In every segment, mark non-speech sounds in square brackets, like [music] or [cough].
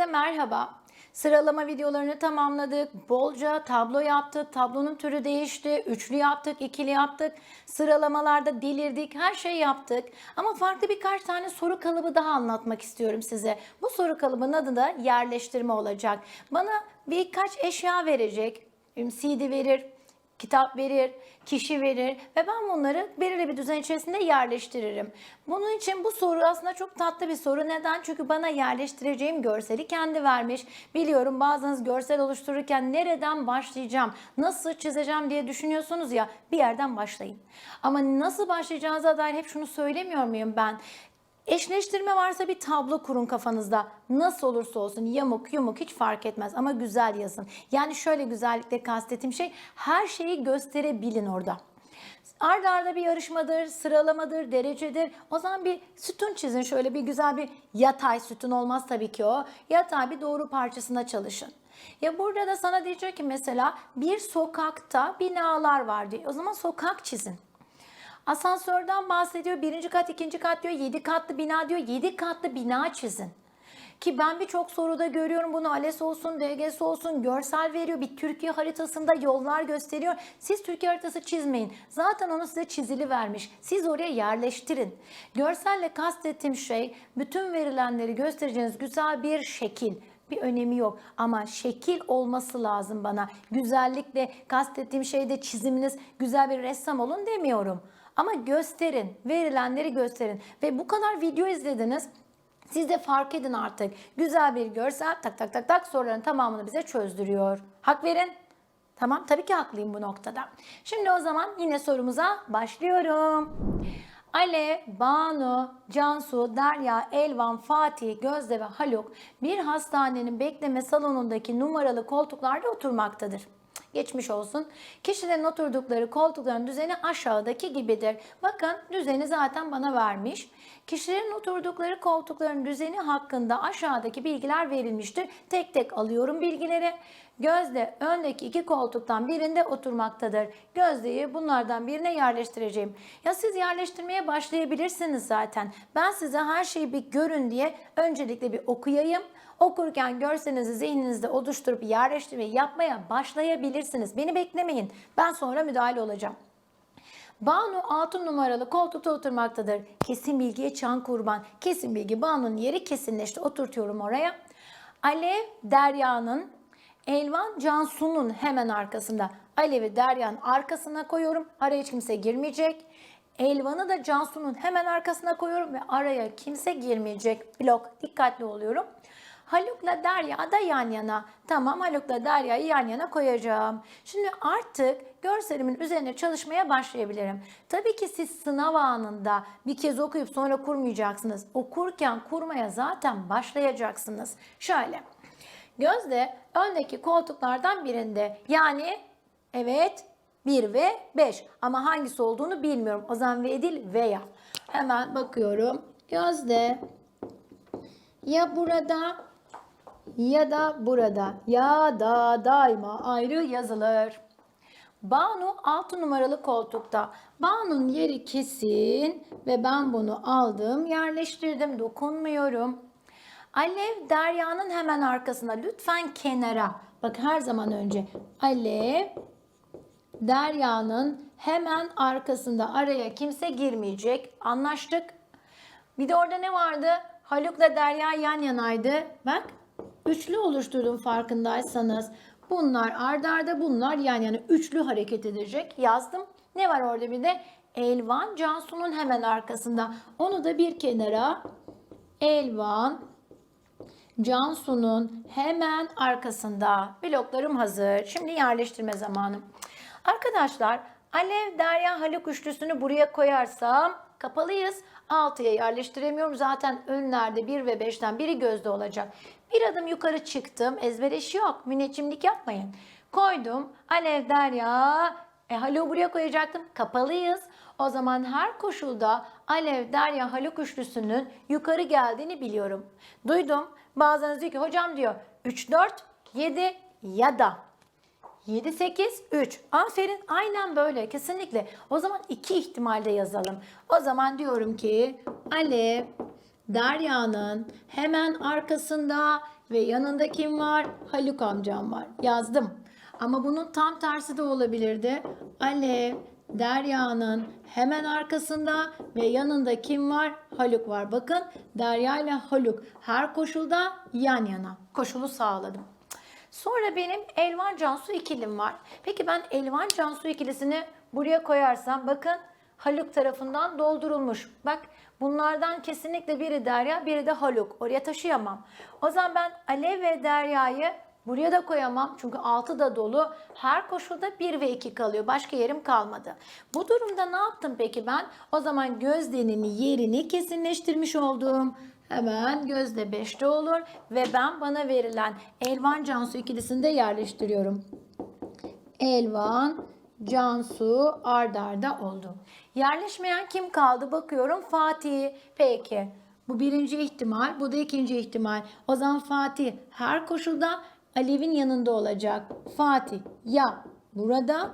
Herkese merhaba. Sıralama videolarını tamamladık. Bolca tablo yaptık. Tablonun türü değişti. Üçlü yaptık, ikili yaptık. Sıralamalarda delirdik. Her şey yaptık. Ama farklı birkaç tane soru kalıbı daha anlatmak istiyorum size. Bu soru kalıbının adı da yerleştirme olacak. Bana birkaç eşya verecek. CD verir, kitap verir, kişi verir ve ben bunları belirli bir düzen içerisinde yerleştiririm. Bunun için bu soru aslında çok tatlı bir soru. Neden? Çünkü bana yerleştireceğim görseli kendi vermiş. Biliyorum bazınız görsel oluştururken nereden başlayacağım, nasıl çizeceğim diye düşünüyorsunuz ya bir yerden başlayın. Ama nasıl başlayacağınıza dair hep şunu söylemiyor muyum ben? Eşleştirme varsa bir tablo kurun kafanızda. Nasıl olursa olsun yamuk yumuk hiç fark etmez ama güzel yazın. Yani şöyle güzellikle kastettiğim şey her şeyi gösterebilin orada. Arda arda bir yarışmadır, sıralamadır, derecedir. O zaman bir sütun çizin. Şöyle bir güzel bir yatay sütun olmaz tabii ki o. Yatay bir doğru parçasına çalışın. Ya burada da sana diyecek ki mesela bir sokakta binalar var diye. O zaman sokak çizin. Asansörden bahsediyor. Birinci kat, ikinci kat diyor. Yedi katlı bina diyor. Yedi katlı bina çizin. Ki ben birçok soruda görüyorum bunu ALES olsun, DGS olsun görsel veriyor. Bir Türkiye haritasında yollar gösteriyor. Siz Türkiye haritası çizmeyin. Zaten onu size çizili vermiş. Siz oraya yerleştirin. Görselle kastettiğim şey bütün verilenleri göstereceğiniz güzel bir şekil bir önemi yok. Ama şekil olması lazım bana. Güzellikle kastettiğim şeyde çiziminiz güzel bir ressam olun demiyorum. Ama gösterin, verilenleri gösterin. Ve bu kadar video izlediniz. Siz de fark edin artık. Güzel bir görsel tak tak tak tak soruların tamamını bize çözdürüyor. Hak verin. Tamam tabii ki haklıyım bu noktada. Şimdi o zaman yine sorumuza başlıyorum. Ale, Banu, Cansu, Derya, Elvan, Fatih, Gözde ve Haluk bir hastanenin bekleme salonundaki numaralı koltuklarda oturmaktadır. Geçmiş olsun. Kişilerin oturdukları koltukların düzeni aşağıdaki gibidir. Bakın düzeni zaten bana vermiş. Kişilerin oturdukları koltukların düzeni hakkında aşağıdaki bilgiler verilmiştir. Tek tek alıyorum bilgileri. Gözde öndeki iki koltuktan birinde oturmaktadır. Gözde'yi bunlardan birine yerleştireceğim. Ya siz yerleştirmeye başlayabilirsiniz zaten. Ben size her şeyi bir görün diye öncelikle bir okuyayım. Okurken görsenizi zihninizde oluşturup yerleştirmeyi yapmaya başlayabilirsiniz. Beni beklemeyin. Ben sonra müdahale olacağım. Banu 6 numaralı koltukta oturmaktadır. Kesin bilgiye çan kurban. Kesin bilgi Banu'nun yeri kesinleşti. Oturtuyorum oraya. Alev Derya'nın Elvan Cansu'nun hemen arkasında. Alev'i Derya'nın arkasına koyuyorum. Araya hiç kimse girmeyecek. Elvan'ı da Cansu'nun hemen arkasına koyuyorum ve araya kimse girmeyecek. Blok. Dikkatli oluyorum. Haluk'la Derya da yan yana. Tamam Haluk'la Derya'yı yan yana koyacağım. Şimdi artık görselimin üzerine çalışmaya başlayabilirim. Tabii ki siz sınav anında bir kez okuyup sonra kurmayacaksınız. Okurken kurmaya zaten başlayacaksınız. Şöyle. Gözde öndeki koltuklardan birinde. Yani evet 1 ve 5 ama hangisi olduğunu bilmiyorum. O zaman ve değil veya. Hemen bakıyorum. Gözde ya burada ya da burada ya da daima ayrı yazılır. Banu 6 numaralı koltukta. Banu'nun yeri kesin ve ben bunu aldım, yerleştirdim, dokunmuyorum. Alev Derya'nın hemen arkasında. Lütfen kenara. Bak her zaman önce. Alev Derya'nın hemen arkasında. Araya kimse girmeyecek. Anlaştık. Bir de orada ne vardı? Haluk'la Derya yan yanaydı. Bak üçlü oluşturdum farkındaysanız. Bunlar ardarda arda bunlar yan yana üçlü hareket edecek. Yazdım. Ne var orada bir de? Elvan Cansu'nun hemen arkasında. Onu da bir kenara Elvan Cansu'nun hemen arkasında. Bloklarım hazır. Şimdi yerleştirme zamanı. Arkadaşlar Alev, Derya, Haluk üçlüsünü buraya koyarsam kapalıyız. 6'ya yerleştiremiyorum. Zaten önlerde 1 ve 5'ten biri gözde olacak. Bir adım yukarı çıktım. Ezber işi yok. Müneccimlik yapmayın. Koydum. Alev, Derya, e, Haluk'u buraya koyacaktım. Kapalıyız. O zaman her koşulda Alev, Derya, Haluk üçlüsünün yukarı geldiğini biliyorum. Duydum. Bazılarınız diyor ki hocam diyor 3, 4, 7 ya da 7, 8, 3. Aferin aynen böyle kesinlikle. O zaman iki ihtimalde yazalım. O zaman diyorum ki Alev, Derya'nın hemen arkasında ve yanında kim var? Haluk amcam var. Yazdım. Ama bunun tam tersi de olabilirdi. Alev, Derya'nın hemen arkasında ve yanında kim var? Haluk var. Bakın Derya ile Haluk her koşulda yan yana. Koşulu sağladım. Sonra benim Elvan Cansu ikilim var. Peki ben Elvan Cansu ikilisini buraya koyarsam bakın Haluk tarafından doldurulmuş. Bak bunlardan kesinlikle biri Derya, biri de Haluk. Oraya taşıyamam. O zaman ben Alev ve Derya'yı buraya da koyamam. Çünkü altı da dolu. Her koşulda 1 ve 2 kalıyor. Başka yerim kalmadı. Bu durumda ne yaptım peki ben? O zaman Gözde'nin yerini kesinleştirmiş oldum. Hemen Gözde 5'te olur ve ben bana verilen Elvan Cansu ikilisini de yerleştiriyorum. Elvan, Cansu ardarda oldu. Yerleşmeyen kim kaldı bakıyorum Fatih. Peki bu birinci ihtimal bu da ikinci ihtimal. O zaman Fatih her koşulda Alev'in yanında olacak. Fatih ya burada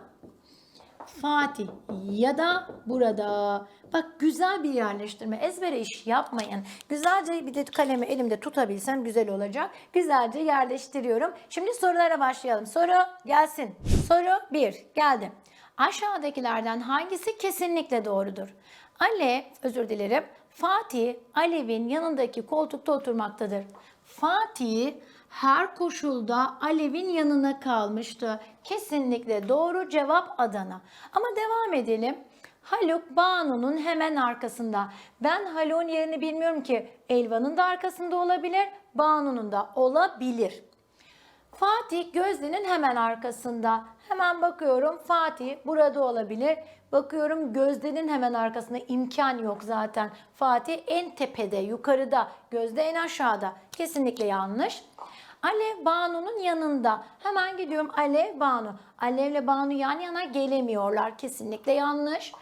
Fatih ya da burada. Bak güzel bir yerleştirme. Ezbere iş yapmayın. Güzelce bir de kalemi elimde tutabilsem güzel olacak. Güzelce yerleştiriyorum. Şimdi sorulara başlayalım. Soru gelsin. Soru 1 geldi. Aşağıdakilerden hangisi kesinlikle doğrudur? Alev, özür dilerim. Fatih, Alev'in yanındaki koltukta oturmaktadır. Fatih her koşulda Alev'in yanına kalmıştı. Kesinlikle doğru cevap Adana. Ama devam edelim. Haluk Banu'nun hemen arkasında. Ben Haluk'un yerini bilmiyorum ki. Elvan'ın da arkasında olabilir, Banu'nun da olabilir. Fatih Gözde'nin hemen arkasında. Hemen bakıyorum Fatih burada olabilir. Bakıyorum Gözde'nin hemen arkasında imkan yok zaten. Fatih en tepede, yukarıda. Gözde en aşağıda. Kesinlikle yanlış. Alev Banu'nun yanında. Hemen gidiyorum Alev Banu. Alev'le Banu yan yana gelemiyorlar. Kesinlikle yanlış.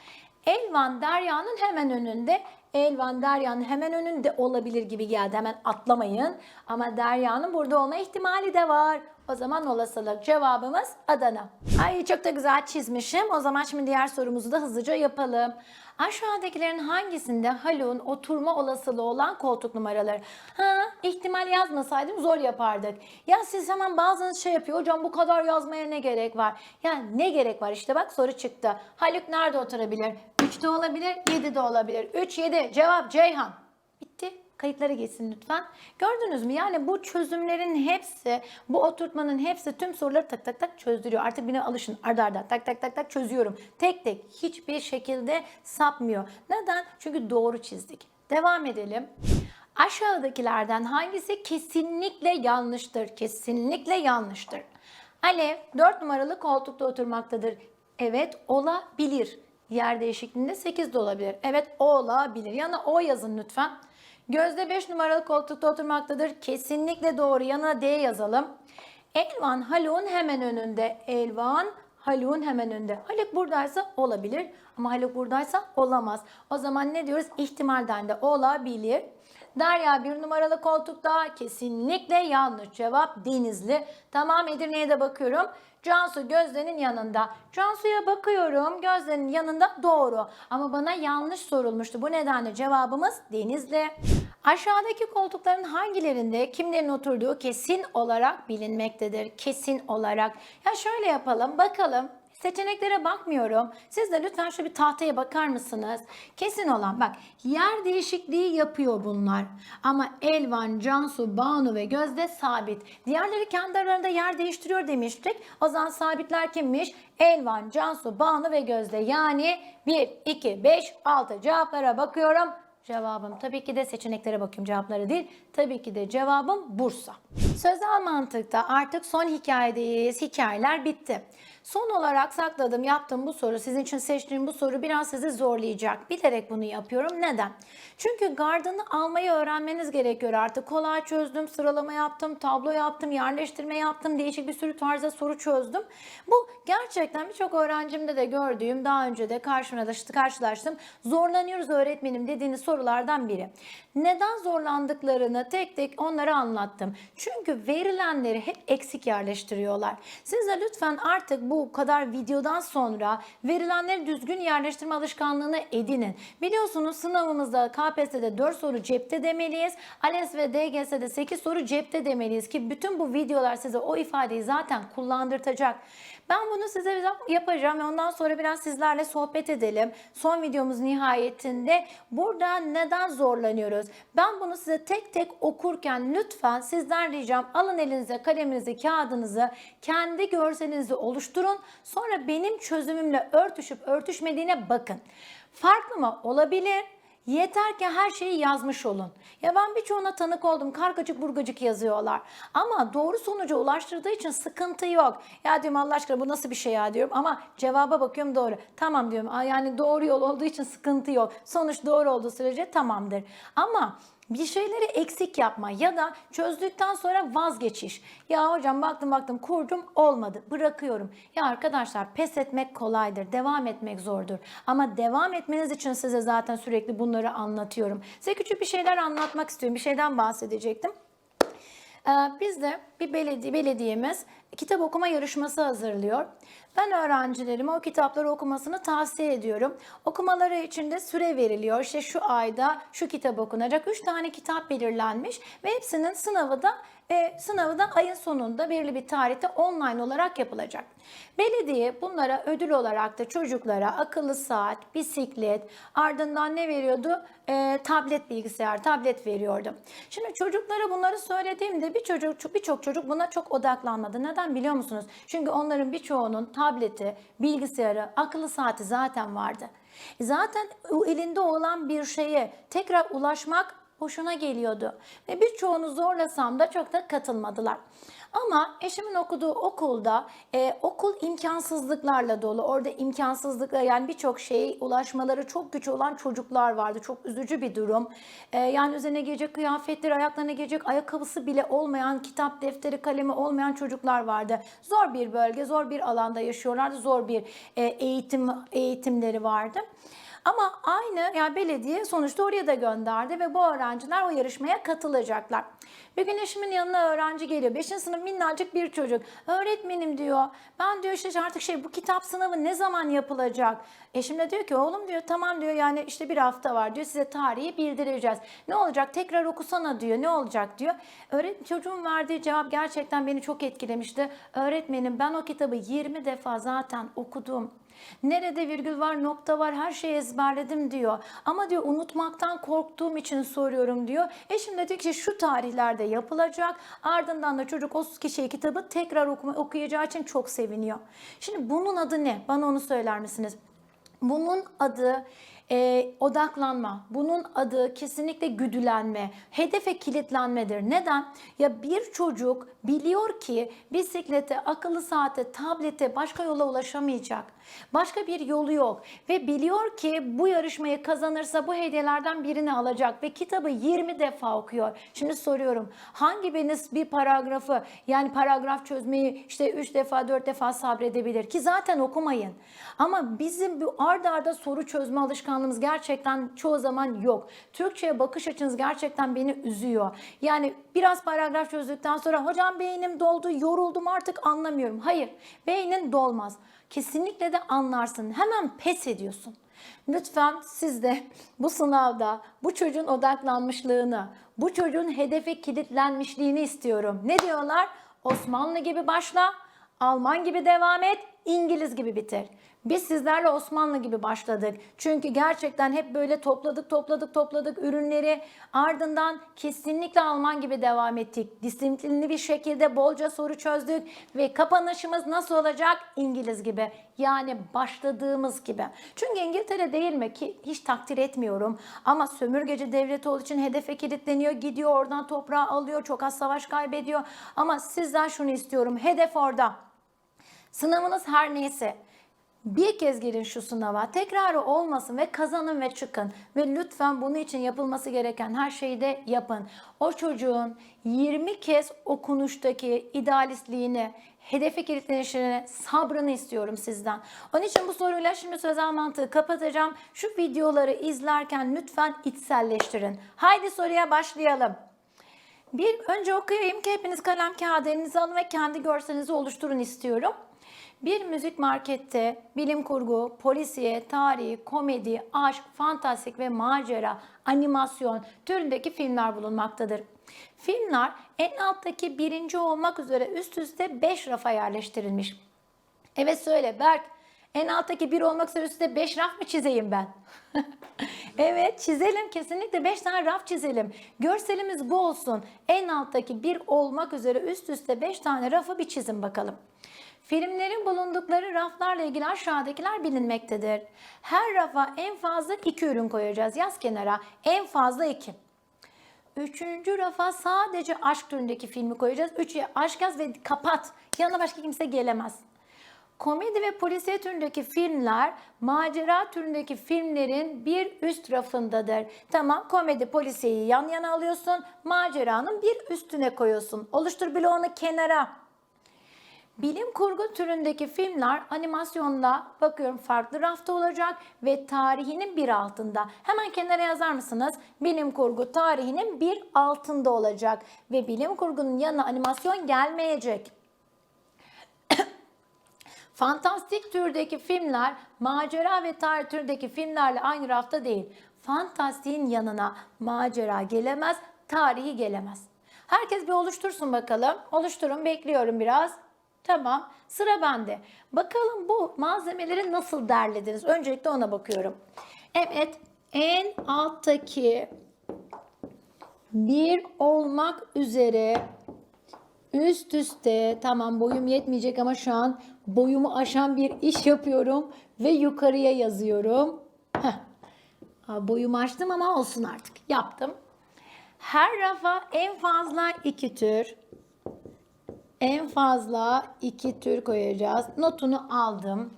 Elvan Derya'nın hemen önünde. Elvan Derya'nın hemen önünde olabilir gibi geldi. Hemen atlamayın. Ama Derya'nın burada olma ihtimali de var. O zaman olasılık cevabımız Adana. Ay çok da güzel çizmişim. O zaman şimdi diğer sorumuzu da hızlıca yapalım. Aşağıdakilerin hangisinde Haluk'un oturma olasılığı olan koltuk numaraları? Ha, ihtimal yazmasaydım zor yapardık. Ya siz hemen bazınız şey yapıyor. Hocam bu kadar yazmaya ne gerek var? Ya ne gerek var? İşte bak soru çıktı. Haluk nerede oturabilir? 3'te olabilir, 7'de olabilir. 3, 7. Cevap Ceyhan. Bitti. Kayıtlara geçsin lütfen. Gördünüz mü? Yani bu çözümlerin hepsi, bu oturtmanın hepsi tüm soruları tak tak tak çözdürüyor. Artık bine alışın. Arda arda tak tak tak tak çözüyorum. Tek tek hiçbir şekilde sapmıyor. Neden? Çünkü doğru çizdik. Devam edelim. Aşağıdakilerden hangisi kesinlikle yanlıştır? Kesinlikle yanlıştır. Alev 4 numaralı koltukta oturmaktadır. Evet olabilir. Yer değişikliğinde 8 de olabilir. Evet olabilir. Yana o yazın lütfen. Gözde 5 numaralı koltukta oturmaktadır. Kesinlikle doğru. Yanına D yazalım. Elvan Haluk'un hemen önünde. Elvan Haluk'un hemen önünde. Haluk buradaysa olabilir ama Haluk buradaysa olamaz. O zaman ne diyoruz? İhtimalden de olabilir. Derya bir numaralı koltukta kesinlikle yanlış cevap Denizli. Tamam Edirne'ye de bakıyorum. Cansu Gözde'nin yanında. Cansu'ya bakıyorum. Gözde'nin yanında doğru. Ama bana yanlış sorulmuştu. Bu nedenle cevabımız Denizli. Aşağıdaki koltukların hangilerinde kimlerin oturduğu kesin olarak bilinmektedir. Kesin olarak. Ya şöyle yapalım. Bakalım. Seçeneklere bakmıyorum. Siz de lütfen şu bir tahtaya bakar mısınız? Kesin olan bak yer değişikliği yapıyor bunlar. Ama Elvan, Cansu, Banu ve Gözde sabit. Diğerleri kendi aralarında yer değiştiriyor demiştik. O zaman sabitler kimmiş? Elvan, Cansu, Banu ve Gözde. Yani 1, 2, 5, 6 cevaplara bakıyorum. Cevabım tabii ki de seçeneklere bakıyorum cevapları değil. Tabii ki de cevabım Bursa. Sözel mantıkta artık son hikayedeyiz. Hikayeler bitti. Son olarak sakladığım, yaptığım bu soru, sizin için seçtiğim bu soru biraz sizi zorlayacak. Bilerek bunu yapıyorum. Neden? Çünkü gardını almayı öğrenmeniz gerekiyor artık. Kolay çözdüm, sıralama yaptım, tablo yaptım, yerleştirme yaptım, değişik bir sürü tarzda soru çözdüm. Bu gerçekten birçok öğrencimde de gördüğüm, daha önce de karşımda da karşılaştım. Zorlanıyoruz öğretmenim dediğiniz sorulardan biri. Neden zorlandıklarını tek tek onlara anlattım. Çünkü verilenleri hep eksik yerleştiriyorlar. Siz de lütfen artık bu kadar videodan sonra verilenleri düzgün yerleştirme alışkanlığını edinin. Biliyorsunuz sınavımızda KPSS'de 4 soru cepte demeliyiz. ALES ve DGS'de 8 soru cepte demeliyiz ki bütün bu videolar size o ifadeyi zaten kullandırtacak. Ben bunu size yapacağım ve ondan sonra biraz sizlerle sohbet edelim. Son videomuz nihayetinde burada neden zorlanıyoruz? Ben bunu size tek tek okurken lütfen sizden ricam alın elinize kaleminizi, kağıdınızı, kendi görselinizi oluşturun. Sonra benim çözümümle örtüşüp örtüşmediğine bakın. Farklı mı? Olabilir. Yeter ki her şeyi yazmış olun. Ya ben birçoğuna tanık oldum. Kargacık burgacık yazıyorlar. Ama doğru sonuca ulaştırdığı için sıkıntı yok. Ya diyorum Allah aşkına bu nasıl bir şey ya diyorum. Ama cevaba bakıyorum doğru. Tamam diyorum. Yani doğru yol olduğu için sıkıntı yok. Sonuç doğru olduğu sürece tamamdır. Ama bir şeyleri eksik yapma ya da çözdükten sonra vazgeçiş. Ya hocam baktım baktım kurdum olmadı bırakıyorum. Ya arkadaşlar pes etmek kolaydır devam etmek zordur. Ama devam etmeniz için size zaten sürekli bunları anlatıyorum. Size küçük bir şeyler anlatmak istiyorum bir şeyden bahsedecektim. Ee, Bizde bir belediye, belediyemiz kitap okuma yarışması hazırlıyor. Ben öğrencilerime o kitapları okumasını tavsiye ediyorum. Okumaları için de süre veriliyor. İşte şu ayda şu kitap okunacak. Üç tane kitap belirlenmiş ve hepsinin sınavı da e, sınavı da ayın sonunda belirli bir tarihte online olarak yapılacak. Belediye bunlara ödül olarak da çocuklara akıllı saat, bisiklet, ardından ne veriyordu? E, tablet bilgisayar, tablet veriyordu. Şimdi çocuklara bunları söylediğimde bir çocuk birçok çocuk buna çok odaklanmadı. Neden biliyor musunuz? Çünkü onların birçoğunun tableti, bilgisayarı, akıllı saati zaten vardı. Zaten elinde olan bir şeye tekrar ulaşmak hoşuna geliyordu. Ve birçoğunu zorlasam da çok da katılmadılar. Ama eşimin okuduğu okulda e, okul imkansızlıklarla dolu. Orada imkansızlıkla yani birçok şeye ulaşmaları çok güç olan çocuklar vardı. Çok üzücü bir durum. E, yani üzerine giyecek kıyafetleri, ayaklarına giyecek ayakkabısı bile olmayan, kitap, defteri, kalemi olmayan çocuklar vardı. Zor bir bölge, zor bir alanda yaşıyorlardı. Zor bir e, eğitim eğitimleri vardı. Ama aynı yani belediye sonuçta oraya da gönderdi ve bu öğrenciler o yarışmaya katılacaklar. Bir gün eşimin yanına öğrenci geliyor. Beşinci sınıf minnacık bir çocuk. Öğretmenim diyor. Ben diyor işte artık şey bu kitap sınavı ne zaman yapılacak? Eşim de diyor ki oğlum diyor tamam diyor yani işte bir hafta var diyor size tarihi bildireceğiz. Ne olacak tekrar okusana diyor ne olacak diyor. Öğret çocuğun verdiği cevap gerçekten beni çok etkilemişti. Öğretmenim ben o kitabı 20 defa zaten okudum. Nerede virgül var, nokta var, her şeyi ezberledim diyor. Ama diyor unutmaktan korktuğum için soruyorum diyor. Eşim de diyor ki şu tarihlerde yapılacak. Ardından da çocuk o kişiye kitabı tekrar okuma, okuyacağı için çok seviniyor. Şimdi bunun adı ne? Bana onu söyler misiniz? Bunun adı e, odaklanma. Bunun adı kesinlikle güdülenme. Hedefe kilitlenmedir. Neden? Ya bir çocuk biliyor ki bisiklete, akıllı saate, tablete başka yola ulaşamayacak. Başka bir yolu yok. Ve biliyor ki bu yarışmayı kazanırsa bu hediyelerden birini alacak. Ve kitabı 20 defa okuyor. Şimdi soruyorum. Hangi biriniz bir paragrafı yani paragraf çözmeyi işte 3 defa 4 defa sabredebilir ki zaten okumayın. Ama bizim bu arda arda soru çözme alışkanlığımız gerçekten çoğu zaman yok. Türkçe'ye bakış açınız gerçekten beni üzüyor. Yani biraz paragraf çözdükten sonra hocam beynim doldu, yoruldum artık anlamıyorum. Hayır, beynin dolmaz. Kesinlikle de anlarsın. Hemen pes ediyorsun. Lütfen siz de [laughs] bu sınavda bu çocuğun odaklanmışlığını, bu çocuğun hedefe kilitlenmişliğini istiyorum. Ne diyorlar? Osmanlı gibi başla, Alman gibi devam et, İngiliz gibi bitir. Biz sizlerle Osmanlı gibi başladık. Çünkü gerçekten hep böyle topladık, topladık, topladık ürünleri. Ardından kesinlikle Alman gibi devam ettik. Disiplinli bir şekilde bolca soru çözdük ve kapanışımız nasıl olacak? İngiliz gibi. Yani başladığımız gibi. Çünkü İngiltere değil mi ki hiç takdir etmiyorum. Ama sömürgeci devleti olduğu için hedefe kilitleniyor, gidiyor oradan toprağı alıyor, çok az savaş kaybediyor. Ama sizden şunu istiyorum. Hedef orada. Sınavınız her neyse bir kez girin şu sınava, tekrarı olmasın ve kazanın ve çıkın. Ve lütfen bunun için yapılması gereken her şeyi de yapın. O çocuğun 20 kez okunuştaki idealistliğini, hedefe kilitlenişini, sabrını istiyorum sizden. Onun için bu soruyla şimdi sözel mantığı kapatacağım. Şu videoları izlerken lütfen içselleştirin. Haydi soruya başlayalım. Bir önce okuyayım ki hepiniz kalem kağıt elinize alın ve kendi görselinizi oluşturun istiyorum. Bir müzik markette bilim kurgu, polisiye, tarihi, komedi, aşk, fantastik ve macera, animasyon türündeki filmler bulunmaktadır. Filmler en alttaki birinci olmak üzere üst üste 5 rafa yerleştirilmiş. Evet söyle Berk. En alttaki bir olmak üzere üstte 5 raf mı çizeyim ben? [laughs] evet çizelim kesinlikle 5 tane raf çizelim. Görselimiz bu olsun. En alttaki bir olmak üzere üst üste 5 tane rafı bir çizin bakalım. Filmlerin bulundukları raflarla ilgili aşağıdakiler bilinmektedir. Her rafa en fazla 2 ürün koyacağız. Yaz kenara en fazla 2. Üçüncü rafa sadece aşk türündeki filmi koyacağız. Üçü aşk yaz ve kapat. Yanına başka kimse gelemez. Komedi ve polisiye türündeki filmler macera türündeki filmlerin bir üst rafındadır. Tamam komedi polisiyeyi yan yana alıyorsun. Maceranın bir üstüne koyuyorsun. Oluştur bloğunu kenara. Bilim kurgu türündeki filmler animasyonda bakıyorum farklı rafta olacak ve tarihinin bir altında. Hemen kenara yazar mısınız? Bilim kurgu tarihinin bir altında olacak ve bilim kurgunun yanına animasyon gelmeyecek. [coughs] Fantastik türdeki filmler macera ve tarih türdeki filmlerle aynı rafta değil. Fantastiğin yanına macera gelemez, tarihi gelemez. Herkes bir oluştursun bakalım. Oluşturun bekliyorum biraz. Tamam sıra bende. Bakalım bu malzemeleri nasıl derlediniz? Öncelikle ona bakıyorum. Evet en alttaki bir olmak üzere üst üste tamam boyum yetmeyecek ama şu an boyumu aşan bir iş yapıyorum ve yukarıya yazıyorum. Heh. Boyumu açtım ama olsun artık yaptım. Her rafa en fazla iki tür en fazla iki tür koyacağız. Notunu aldım.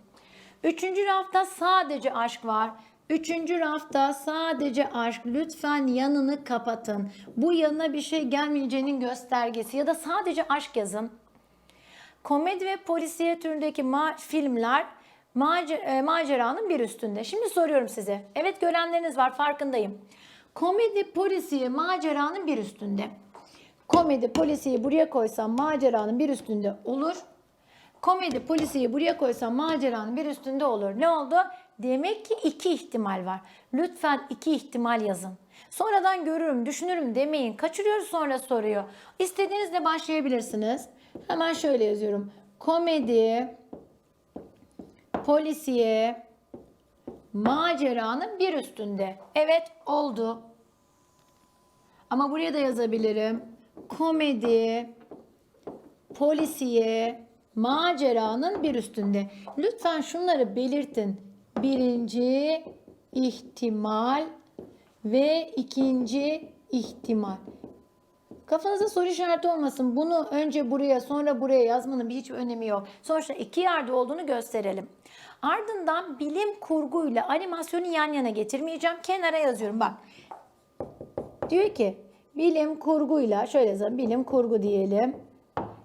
Üçüncü rafta sadece aşk var. Üçüncü rafta sadece aşk. Lütfen yanını kapatın. Bu yanına bir şey gelmeyeceğinin göstergesi ya da sadece aşk yazın. Komedi ve polisiye türündeki ma- filmler mace- e, maceranın bir üstünde. Şimdi soruyorum size. Evet görenleriniz var farkındayım. Komedi, polisiye, maceranın bir üstünde. Komedi, polisiyi buraya koysam maceranın bir üstünde olur. Komedi, polisiyi buraya koysam maceranın bir üstünde olur. Ne oldu? Demek ki iki ihtimal var. Lütfen iki ihtimal yazın. Sonradan görürüm, düşünürüm demeyin. Kaçırıyoruz sonra soruyor. İstediğinizle başlayabilirsiniz. Hemen şöyle yazıyorum. Komedi, polisiye, maceranın bir üstünde. Evet oldu. Ama buraya da yazabilirim. Komedi, polisiye, maceranın bir üstünde. Lütfen şunları belirtin. Birinci ihtimal ve ikinci ihtimal. Kafanızda soru işareti olmasın. Bunu önce buraya sonra buraya yazmanın bir hiçbir önemi yok. Sonuçta iki yerde olduğunu gösterelim. Ardından bilim kurguyla animasyonu yan yana getirmeyeceğim. Kenara yazıyorum bak. Diyor ki bilim kurguyla şöyle yazalım bilim kurgu diyelim.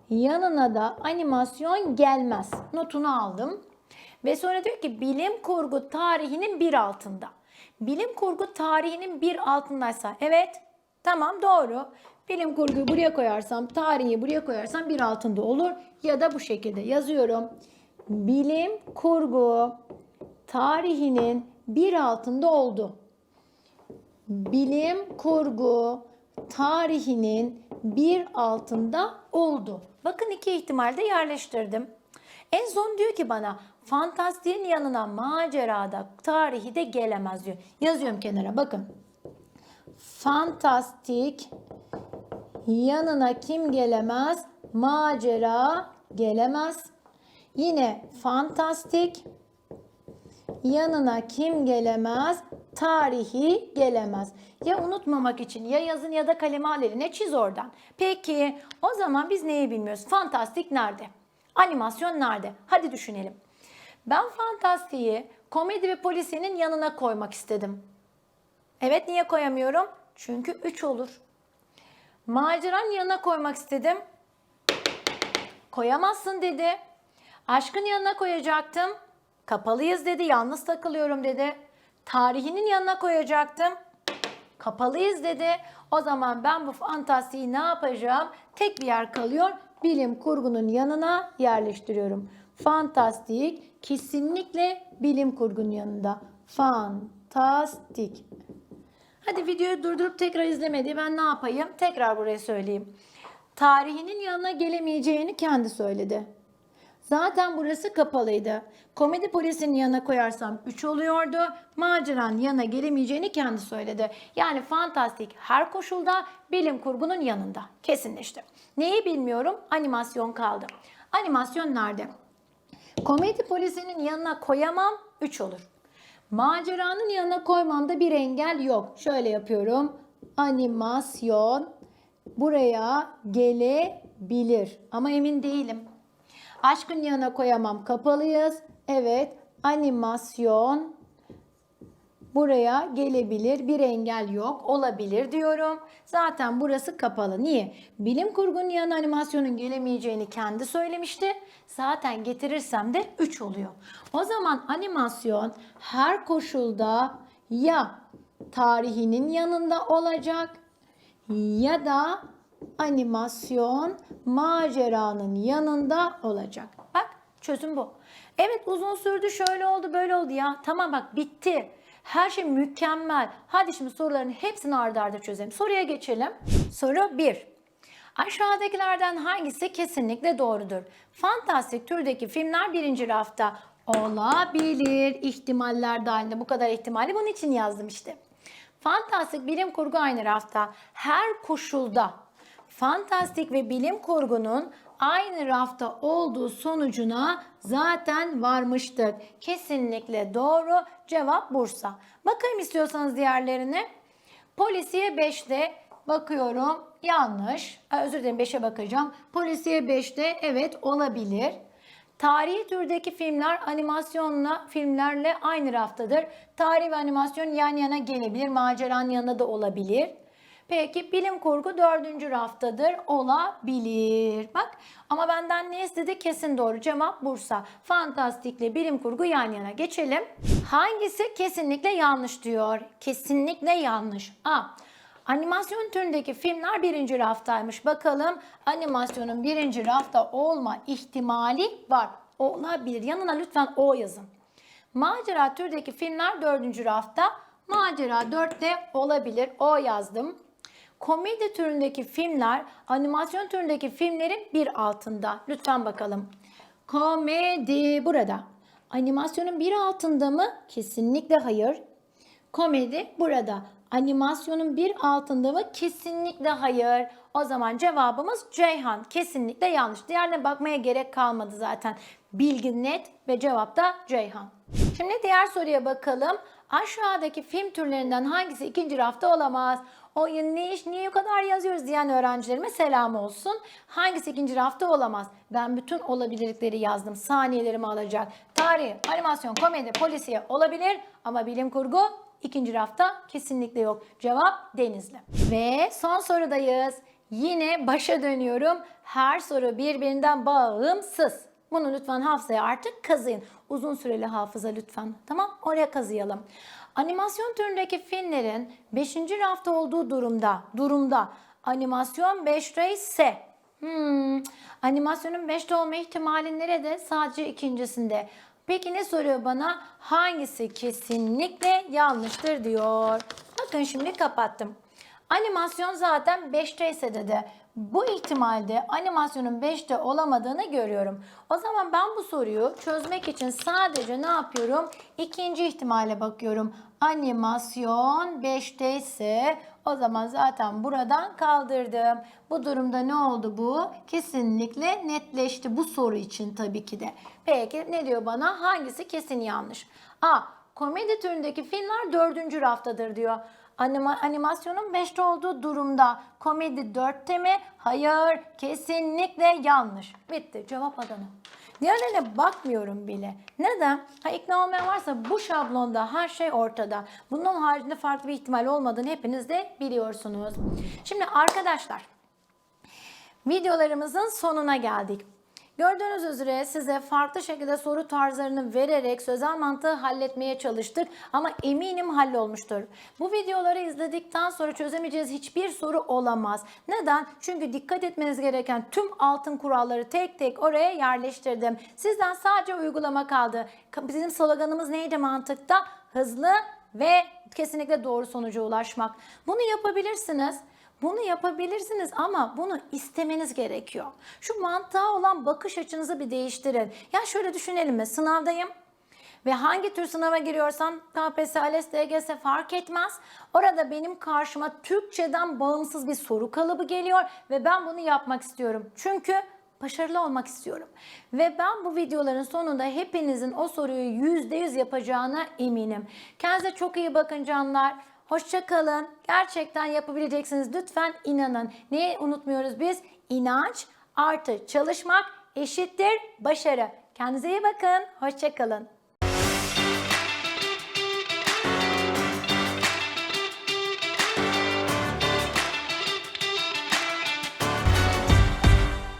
Yanına da animasyon gelmez. Notunu aldım. Ve sonra diyor ki bilim kurgu tarihinin bir altında. Bilim kurgu tarihinin bir altındaysa evet tamam doğru. Bilim kurguyu buraya koyarsam tarihi buraya koyarsam bir altında olur. Ya da bu şekilde yazıyorum. Bilim kurgu tarihinin bir altında oldu bilim kurgu tarihinin bir altında oldu. Bakın iki ihtimalde yerleştirdim. En son diyor ki bana fantastiğin yanına macerada tarihi de gelemez diyor. Yazıyorum kenara bakın. Fantastik yanına kim gelemez? Macera gelemez. Yine fantastik yanına kim gelemez? Tarihi gelemez. Ya unutmamak için ya yazın ya da kaleme al eline çiz oradan. Peki o zaman biz neyi bilmiyoruz? Fantastik nerede? Animasyon nerede? Hadi düşünelim. Ben fantastiği komedi ve polisiyenin yanına koymak istedim. Evet niye koyamıyorum? Çünkü 3 olur. Maceranın yanına koymak istedim. Koyamazsın dedi. Aşkın yanına koyacaktım. Kapalıyız dedi. Yalnız takılıyorum dedi. Tarihinin yanına koyacaktım. Kapalıyız dedi. O zaman ben bu fantastiği ne yapacağım? Tek bir yer kalıyor. Bilim kurgunun yanına yerleştiriyorum. Fantastik kesinlikle bilim kurgunun yanında. Fantastik. Hadi videoyu durdurup tekrar izlemedi. Ben ne yapayım? Tekrar buraya söyleyeyim. Tarihinin yanına gelemeyeceğini kendi söyledi. Zaten burası kapalıydı. Komedi polisinin yanına koyarsam 3 oluyordu. Maceranın yanına gelemeyeceğini kendi söyledi. Yani fantastik her koşulda bilim kurgunun yanında. Kesinleşti. Neyi bilmiyorum? Animasyon kaldı. Animasyon nerede? Komedi polisinin yanına koyamam 3 olur. Maceranın yanına koymamda bir engel yok. Şöyle yapıyorum. Animasyon buraya gelebilir. Ama emin değilim. Aşkın yanına koyamam. Kapalıyız. Evet. Animasyon buraya gelebilir. Bir engel yok. Olabilir diyorum. Zaten burası kapalı. Niye? Bilim kurgunun yanına animasyonun gelemeyeceğini kendi söylemişti. Zaten getirirsem de 3 oluyor. O zaman animasyon her koşulda ya tarihinin yanında olacak ya da animasyon maceranın yanında olacak. Bak çözüm bu. Evet uzun sürdü şöyle oldu böyle oldu ya. Tamam bak bitti. Her şey mükemmel. Hadi şimdi soruların hepsini ardı arda çözelim. Soruya geçelim. Soru 1. Aşağıdakilerden hangisi kesinlikle doğrudur? Fantastik türdeki filmler birinci rafta olabilir. İhtimaller dahilinde bu kadar ihtimali bunun için yazdım işte. Fantastik bilim kurgu aynı rafta. Her koşulda fantastik ve bilim kurgunun aynı rafta olduğu sonucuna zaten varmıştık. Kesinlikle doğru. Cevap Bursa. Bakayım istiyorsanız diğerlerine. Polisiye 5'te bakıyorum yanlış. Özür dilerim 5'e bakacağım. Polisiye 5'te evet olabilir. Tarihi türdeki filmler animasyonla filmlerle aynı raftadır. Tarih ve animasyon yan yana gelebilir. Maceranın yanında da olabilir. Peki bilim kurgu dördüncü raftadır. Olabilir. Bak ama benden ne istedi? Kesin doğru. Cevap Bursa. Fantastikle bilim kurgu yan yana. Geçelim. Hangisi kesinlikle yanlış diyor? Kesinlikle yanlış. A. Animasyon türündeki filmler birinci raftaymış. Bakalım animasyonun birinci rafta olma ihtimali var. Olabilir. Yanına lütfen O yazın. Macera türdeki filmler dördüncü rafta. Macera dörtte olabilir. O yazdım. Komedi türündeki filmler animasyon türündeki filmlerin bir altında. Lütfen bakalım. Komedi burada. Animasyonun bir altında mı? Kesinlikle hayır. Komedi burada. Animasyonun bir altında mı? Kesinlikle hayır. O zaman cevabımız Ceyhan. Kesinlikle yanlış. Diğerine bakmaya gerek kalmadı zaten. Bilgi net ve cevap da Ceyhan. Şimdi diğer soruya bakalım. Aşağıdaki film türlerinden hangisi ikinci rafta olamaz? O ne iş niye o kadar yazıyoruz diyen öğrencilerime selam olsun. Hangisi ikinci rafta olamaz? Ben bütün olabilirlikleri yazdım. Saniyelerimi alacak. Tarih, animasyon, komedi, polisiye olabilir ama bilim kurgu ikinci rafta kesinlikle yok. Cevap Denizli. Ve son sorudayız. Yine başa dönüyorum. Her soru birbirinden bağımsız. Bunu lütfen hafızaya artık kazıyın. Uzun süreli hafıza lütfen. Tamam? Oraya kazıyalım. Animasyon türündeki filmlerin 5. rafta olduğu durumda, durumda animasyon 5'te ise hmm, animasyonun 5'te olma ihtimali nerede? Sadece ikincisinde. Peki ne soruyor bana? Hangisi kesinlikle yanlıştır diyor. Bakın şimdi kapattım. Animasyon zaten 5'te ise dedi. Bu ihtimalde animasyonun 5'te olamadığını görüyorum. O zaman ben bu soruyu çözmek için sadece ne yapıyorum? İkinci ihtimale bakıyorum. Animasyon 5'te ise o zaman zaten buradan kaldırdım. Bu durumda ne oldu bu? Kesinlikle netleşti bu soru için tabii ki de. Peki ne diyor bana? Hangisi kesin yanlış? A. Komedi türündeki filmler dördüncü raftadır diyor. Anima, animasyonun 5'te olduğu durumda komedi 4'te mi? Hayır, kesinlikle yanlış. Bitti. Cevap Adana. Diğerlerine bakmıyorum bile. Neden? Ha, ikna olmayan varsa bu şablonda her şey ortada. Bunun haricinde farklı bir ihtimal olmadığını hepiniz de biliyorsunuz. Şimdi arkadaşlar videolarımızın sonuna geldik. Gördüğünüz üzere size farklı şekilde soru tarzlarını vererek sözel mantığı halletmeye çalıştık ama eminim hallolmuştur. Bu videoları izledikten sonra çözemeyeceğiz hiçbir soru olamaz. Neden? Çünkü dikkat etmeniz gereken tüm altın kuralları tek tek oraya yerleştirdim. Sizden sadece uygulama kaldı. Bizim sloganımız neydi mantıkta? Hızlı ve kesinlikle doğru sonuca ulaşmak. Bunu yapabilirsiniz. Bunu yapabilirsiniz ama bunu istemeniz gerekiyor. Şu mantığa olan bakış açınızı bir değiştirin. Ya şöyle düşünelim mi? Sınavdayım ve hangi tür sınava giriyorsam KPSS, ALES, DGS fark etmez. Orada benim karşıma Türkçeden bağımsız bir soru kalıbı geliyor ve ben bunu yapmak istiyorum. Çünkü başarılı olmak istiyorum. Ve ben bu videoların sonunda hepinizin o soruyu %100 yapacağına eminim. Kendinize çok iyi bakın canlar. Hoşça kalın. Gerçekten yapabileceksiniz. Lütfen inanın. Neyi unutmuyoruz biz? İnanç artı çalışmak eşittir başarı. Kendinize iyi bakın. Hoşça kalın.